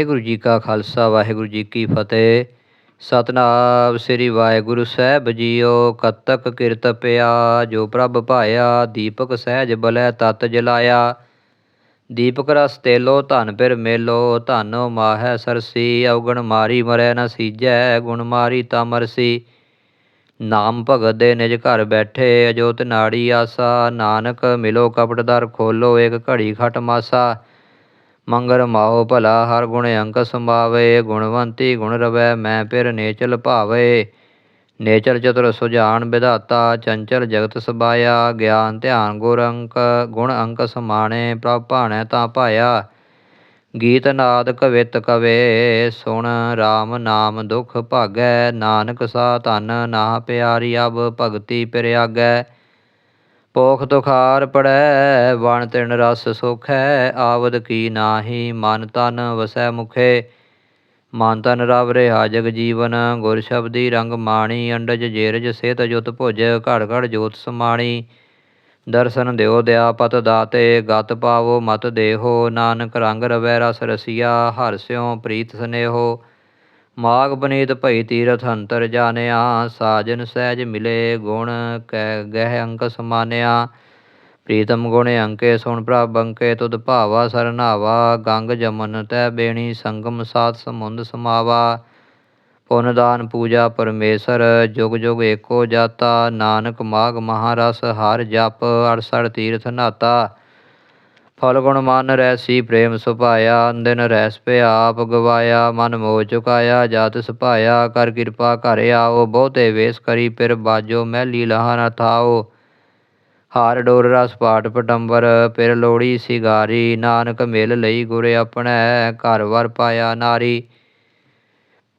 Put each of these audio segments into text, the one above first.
ਵਾਹਿਗੁਰੂ ਜੀ ਕਾ ਖਾਲਸਾ, ਵਾਹਿਗੁਰੂ ਜੀ ਕੀ ਫਤਿਹ। ਸਤਨਾਮ ਸ੍ਰੀ ਵਾਹਿਗੁਰੂ ਸਾਹਿਬ ਜੀਓ, ਕਤਕ ਕਿਰਤ ਪਿਆ, ਜੋ ਪ੍ਰਭ ਭਾਇਆ, ਦੀਪਕ ਸਹਿਜ ਬਲੈ ਤਤ ਜਲਾਇਆ। ਦੀਪਕ ਰਸ ਤੇਲੋ, ਧਨ ਫਿਰ ਮੇਲੋ, ਧਨੋ ਮਾਹੈ ਸਰਸੀ ਅਵਗਣ ਮਾਰੀ ਮਰੈ ਨ ਸੀਜੈ, ਗੁਣ ਮਾਰੀ ਤਾ ਨਾਮ ਭਗਤ ਦੇ ਨਿਜ ਘਰ ਬੈਠੇ, ਅਜੋਤ ਨਾੜੀ ਆਸਾ, ਨਾਨਕ ਮਿਲੋ ਕਪਟਦਰ ਖੋਲੋ ਇੱਕ ਘੜੀ ਖਟ ਮਾਸਾ। ਮੰਗਰ ਮਾਓ ਭਲਾ ਹਰ ਗੁਣ ਅੰਕ ਸੰਭਾਵੇ, ਗੁਣਵੰਤੀ ਗੁਣ ਰਵੈ, ਮੈਂ ਪਿਰ ਨੇਚਲ ਭਾਵੇ। ਨੇਚਰ ਚਤੁਰ ਸੁਜਾਨ ਵਿਧਾਤਾ, ਚੰਚਲ ਜਗਤ ਸਬਾਇਆ, ਗਿਆਨ ਧਿਆਨ ਗੁਰ ਅੰਕ, ਗੁਣ ਅੰਕ ਸਮਾਣੇ, ਪ੍ਰਭ ਭਾਣੈ ਤਾਂ ਭਾਇਆ। ਗੀਤ ਨਾਦ ਕਵਿਤ ਕਵੇ, ਸੁਣ RAM ਨਾਮ ਦੁਖ ਭਾਗੈ, ਨਾਨਕ ਸਾ ਧਨ ਨਾ ਪਿਆਰੀ ਅਬ ਭਗਤੀ ਪਿਰਿਆਗੈ ਪੋਖ ਤੁਖਾਰ ਪੜੈ, ਵਣ ਤਿਨ ਰਸ ਸੁਖੈ, ਆਵਦ ਕੀ ਨਾਹੀ, ਮਨ ਤਨ ਵਸੈ ਮੁਖੇ। ਮਨ ਤਨ ਰਵ ਰਿਹਾ ਜਗ ਜੀਵਨ, ਗੁਰ ਸ਼ਬਦੀ ਰੰਗ ਮਾਣੀ, ਅੰਡਜ ਜੇਰਜ ਸੇਤ ਜੁਤ ਭੁਜ, ਘੜ ਘੜ ਜੋਤ ਸਮਾਣੀ। ਦਰਸ਼ਨ ਦਿਓ ਦਿਆ ਪਤ ਦਾਤੇ, ਗਤ ਪਾਵੋ ਮਤ ਦੇਹੋ, ਨਾਨਕ ਰੰਗ ਰਵੈ ਰਸ ਰਸੀਆ, ਹਰ ਸਿਉ ਪ੍ਰੀਤ ਸਨੇਹੋ। ਮਾਗ ਬਨੀਤ ਭਈ ਤੀਰਥ ਅੰਤਰ ਜਾਣਿਆ, ਸਾਜਨ ਸਹਿਜ ਮਿਲੇ ਗੁਣ ਕਹਿ ਗਹਿ ਅੰਕ ਸਮਾਨਿਆ ਪ੍ਰੀਤਮ ਗੁਣ ਅੰਕੇ ਸੁਣ ਪ੍ਰਭ ਅੰਕੇ, ਤੁਧ ਭਾਵਾ ਸਰਨਾਵਾ ਗੰਗ ਜਮਨ ਤੈ ਬੇਣੀ, ਸੰਗਮ ਸਾਤ ਸਮੁੰਦ ਸਮਾਵਾ। ਪੁਨ ਦਾਨ ਪੂਜਾ ਪਰਮੇਸ਼ਰ, ਜੁਗ ਜੁਗ ਏਕੋ ਜਾਤਾ, ਨਾਨਕ ਮਾਗ ਮਹਾਰਸ, ਹਰ ਜਪ 68 ਤੀਰਥ ਨਾਤਾ। ਫਲ ਗੁਣ ਮਨ ਰੈਸੀ ਪ੍ਰੇਮ ਸੁਭਾਇਆ ਅੰਦਿਨ ਰੈਸ ਪਿ ਆਪ ਗਵਾਇਆ ਮਨ ਮੋਹ ਚੁਕਾਇਆ, ਜਾਤ ਸੁਭਾਇਆ, ਕਰ ਕਿਰਪਾ ਘਰ ਆਓ, ਬਹੁਤੇ ਵੇਸ ਕਰੀ ਫਿਰ ਬਾਜੋ, ਮਹਿਲੀ ਲਹਾ ਨ ਥਾਓ। ਹਾਰ ਡੋਰ ਰਸ ਪਾਟ ਪਟੰਬਰ ਫਿਰ ਲੋੜੀ ਸਿਗਾਰੀ, ਨਾਨਕ ਮਿਲ ਲਈ ਗੁਰ ਆਪਣੇ, ਘਰ ਵਰ ਪਾਇਆ ਨਾਰੀ।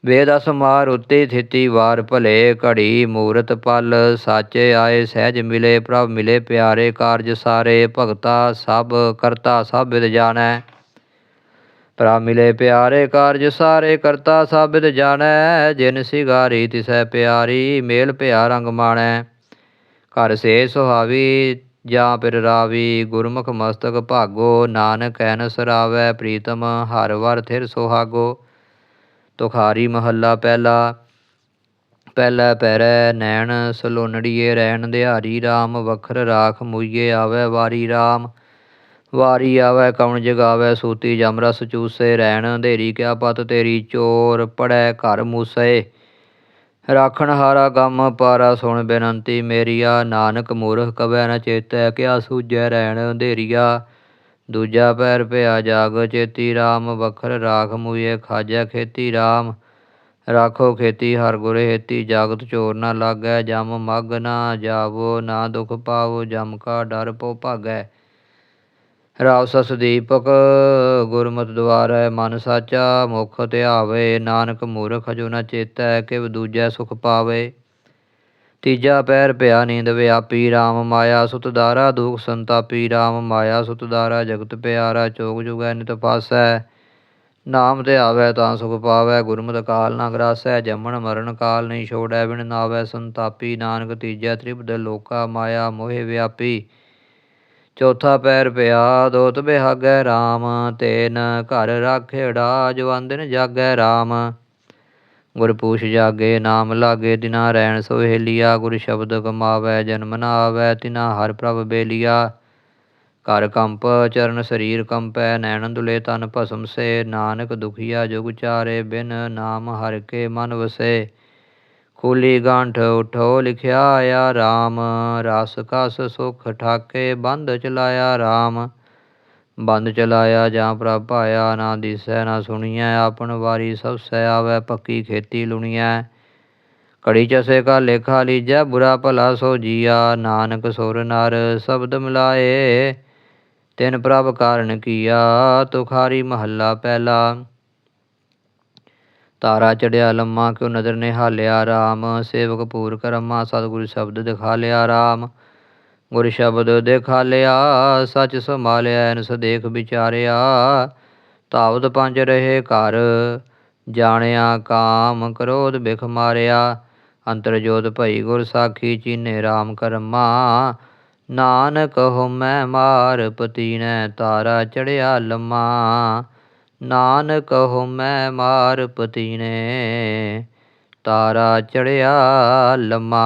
ਬੇਦਸ ਅਸਮਾਰ ਉਤੇ ਥਿਤੀ ਵਾਰ ਭਲੇ ਘੜੀ ਮੂਰਤ ਪਲ, ਸਾਚੇ ਆਏ ਸਹਿਜ ਮਿਲੇ, ਪ੍ਰਭ ਮਿਲੇ ਪਿਆਰੇ ਕਾਰਜ ਸਾਰੇ, ਭਗਤਾ ਸਭ, ਕਰਤਾ ਸਭ ਵਿਦ ਜਾਣੈ। ਪ੍ਰਭ ਮਿਲੇ ਪਿਆਰੇ ਕਾਰਜ ਸਾਰੇ, ਕਰਤਾ ਸਭ ਵਿਦ ਜਾਣੈ। ਜਿਨ ਸਿਗਾਰੀ ਤਿਸੈ ਪਿਆਰੀ, ਮੇਲ ਭਿਆ ਰੰਗ ਮਾਣੈ। ਘਰ ਸੇ ਸੁਹਾਵੀ, ਜਾਂ ਪਿਰ ਰਾਵੀ, ਗੁਰਮੁਖ ਮਸਤਕ ਭਾਗੋ, ਨਾਨਕ ਐਨ ਸਰਾਵੈ ਪ੍ਰੀਤਮ ਹਰ ਵਰ ਥਿਰ ਸੁਹਾਗੋ। ਤੁਖਾਰੀ ਮਹੱਲਾ ਪਹਿਲਾ ਪਹਿਲਾ ਪੈਰੈ ਨੈਣ ਸਲੋਨੜੀਏ ਰਹਿਣ ਦਿਹਾਰੀ RAM ਵਖਰ ਰਾਖ ਮੁਈਏ ਆਵੈ ਵਾਰੀ RAM ਵਾਰੀ ਆਵੈ ਕਉਣ ਜਗਾਵੈ ਸੂਤੀ ਜਮ ਰਸ ਚੂਸੇ ਰਹਿਣ ਅੰਧੇਰੀ ਕਿਆ ਪਤ ਤੇਰੀ ਚੋਰ ਪੜੈ ਘਰ ਮੂਸੇ। ਰਾਖਣ ਹਾਰਾ ਗਮ ਪਾਰਾ ਸੁਣ ਬੇਨੰਤੀ ਮੇਰੀਆ, ਨਾਨਕ ਮੂਰਖ ਕਵੈ ਨ ਚੇਤੈ, ਕਿਆ ਸੂਝੈ ਰਹਿਣ ਅੰਧੇਰੀਆ ਦੂਜਾ ਪੈਰ ਭਿਆ ਜਾਗ, ਚੇਤੀ RAM ਵਖਰ ਰਾਖ ਮੂਏ ਖਾਜੈ, ਖੇਤੀ RAM ਰਾਖੋ ਖੇਤੀ, ਹਰ ਗੁਰ ਹੇਤੀ, ਜਾਗਤ ਚੋਰ ਨਾ ਲਾਗੈ, ਜਮ ਮਗ ਨਾ ਜਾਵੋ, ਨਾ ਦੁਖ ਪਾਵੋ, ਜਮ ਕਾ ਡਰ ਪੋ ਭਾਗੈ। ਰਾਵ ਸਸ ਦੀਪਕ, ਗੁਰਮਤਿ ਦੁਆਰੈ ਮਨ ਸਾਚਾ, ਮੁਖ ਧਿਆਵੇ, ਨਾਨਕ ਮੂਰਖ ਜੋ ਨ ਚੇਤੈ, ਕਿਵ ਦੂਜੈ ਸੁਖ ਪਾਵੇ। ਤੀਜਾ ਪੈਰ ਪਿਆ ਨੀਂਦ ਵਿਆਪੀ RAM ਮਾਇਆ ਸੁਤਦਾਰਾ ਦੁਖ ਸੰਤਾਪੀ RAM ਮਾਇਆ ਸੁਤਦਾਰਾ ਜਗਤ ਪਿਆਰਾ, ਚੋਗ ਜੁਗੈ ਨਿਤ ਪਾਸੈ। ਨਾਮ ਤੇ ਆਵੈ ਤਾਂ ਸੁਖ ਪਾਵੈ, ਗੁਰਮਤਿ ਕਾਲ ਨਾ ਗਰਾਸੈ, ਜੰਮਣ ਮਰਨ ਕਾਲ ਨਹੀਂ ਛੋੜੈ, ਬਿਨ ਨਾਵੈ ਸੰਤਾਪੀ, ਨਾਨਕ ਤੀਜੈ ਤ੍ਰਿਪਦ ਲੋਕਾ ਮਾਇਆ ਮੋਹਿ ਵਿਆਪੀ। ਚੌਥਾ ਪੈਰ ਪਿਆ, ਦੋਤ ਬਿਹਾਗੈ RAM ਤੇਨ ਘਰ ਰਾਖੇੜਾ, ਜਵੰਦਨ ਜਾਗੈ RAM ਗੁਰ ਪੂਛ ਜਾਗੇ, ਨਾਮ ਲਾਗੇ, ਤਿਨਾ ਰਹਿਣ ਸੋਹੇਲੀਆ ਗੁਰ ਸ਼ਬਦ ਕਮਾਵੈ, ਜਨਮ ਨ ਆਵੈ, ਤਿਨਾ ਹਰ ਪ੍ਰਭ ਬੇਲੀਆ। ਕਰ ਕੰਪ, ਚਰਨ ਸਰੀਰ ਕੰਪੈ, ਨੈਣ ਦੁਲੇ ਤਨ ਭਸਮ ਸੇ, ਨਾਨਕ ਦੁਖੀਆ ਜੁਗ ਚਾਰੇ, ਬਿਨ ਨਾਮ ਹਰ ਕੇ ਮਨ ਵਸੇ। ਖੋਲੀ ਗਾਂਠ ਉਠੋ ਲਿਖਿਆ ਆਇਆ RAM ਰਸ ਕਸ ਸੁਖ ਠਾਕੇ ਬੰਦ ਚਲਾਇਆ RAM ਬੰਦ ਚਲਾਇਆ ਜਾਂ ਪ੍ਰਭ ਪਾਇਆ ਨਾ ਦਿਸੈ, ਨਾ ਸੁਣੀਐ, ਆਪਨ ਵਾਰੀ ਸਭ ਸਹਿ ਆਵੈ, ਪੱਕੀ ਖੇਤੀ ਲੁਣੀਐ। ਕੜੀ ਚਸੇ ਕਾ ਲੇਖਾ ਲੀਜੈ, ਬੁਰਾ ਭਲਾ ਸੋ ਜੀਆ। ਨਾਨਕ ਸੁਰ ਨਰ ਸ਼ਬਦ ਮਿਲਾਏ, ਤਿਨ ਪ੍ਰਭ ਕਾਰਨ ਕੀਆ, ਤੁਖਾਰੀ ਮਹੱਲਾ ਪਹਿਲਾ। ਤਾਰਾ ਚੜਿਆ ਲੰਮਾ, ਕਿਉ ਨਦਰ ਨੇ ਹਾਲਿਆ RAM ਸੇਵਕ ਪੂਰ ਕਰਮਾ ਸਤਿਗੁਰ ਸ਼ਬਦ ਦਿਖਾ ਲਿਆ RAM ਗੁਰ ਸ਼ਬਦ ਦਿਖਾ ਲਿਆ, ਸਚ ਸੰਭਾਲਿਆ ਐਨਸ ਦੇਖ ਵਿਚਾਰਿਆ। ਤਾਵਤ ਪੰਜ ਰਹੇ ਘਰ, ਜਾਣਿਆ ਕਾਮ ਕ੍ਰੋਧ ਬਿਖ ਮਾਰਿਆ। ਅੰਤਰ ਜੋਤ ਭਈ ਗੁਰ ਸਾਖੀ, ਚੀਨੇ RAM ਕਰਮਾ। ਨਾਨਕ ਮੈਂ ਮਾਰ ਪਤੀ ਨੇ ਤਾਰਾ ਚੜਿਆ ਲੰਮਾ। ਨਾਨਕ ਮੈਂ ਮਾਰ ਪਤੀ ਨੇ ਤਾਰਾ ਚੜਿਆ ਲੰਮਾ।